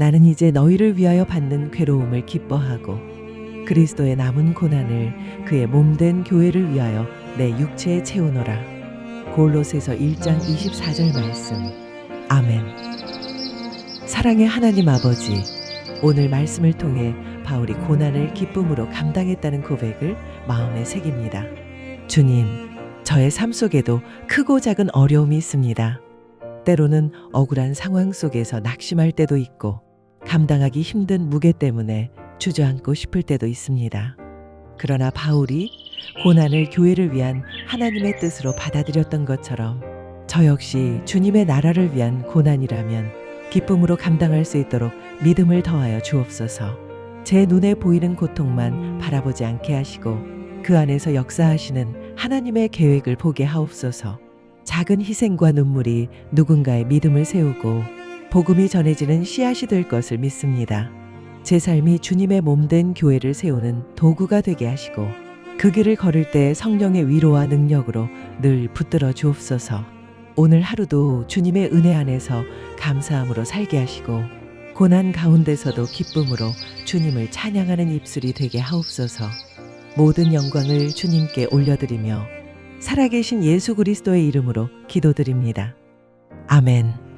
나는 이제 너희를 위하여 받는 괴로움을 기뻐하고 그리스도의 남은 고난을 그의 몸된 교회를 위하여 내 육체에 채우노라. 골로새서 1장 24절 말씀. 아멘. 사랑의 하나님 아버지, 오늘 말씀을 통해 바울이 고난을 기쁨으로 감당했다는 고백을 마음에 새깁니다. 주님, 저의 삶 속에도 크고 작은 어려움이 있습니다. 때로는 억울한 상황 속에서 낙심할 때도 있고 감당하기 힘든 무게 때문에 주저앉고 싶을 때도 있습니다. 그러나 바울이 고난을 교회를 위한 하나님의 뜻으로 받아들였던 것처럼 저 역시 주님의 나라를 위한 고난이라면 기쁨으로 감당할 수 있도록 믿음을 더하여 주옵소서. 제 눈에 보이는 고통만 바라보지 않게 하시고 그 안에서 역사하시는 하나님의 계획을 보게 하옵소서. 작은 희생과 눈물이 누군가의 믿음을 세우고 복음이 전해지는 씨앗이 될 것을 믿습니다. 제 삶이 주님의 몸된 교회를 세우는 도구가 되게 하시고 그 길을 걸을 때 성령의 위로와 능력으로 늘 붙들어 주옵소서. 오늘 하루도 주님의 은혜 안에서 감사함으로 살게 하시고 고난 가운데서도 기쁨으로 주님을 찬양하는 입술이 되게 하옵소서. 모든 영광을 주님께 올려드리며 살아계신 예수 그리스도의 이름으로 기도드립니다. 아멘.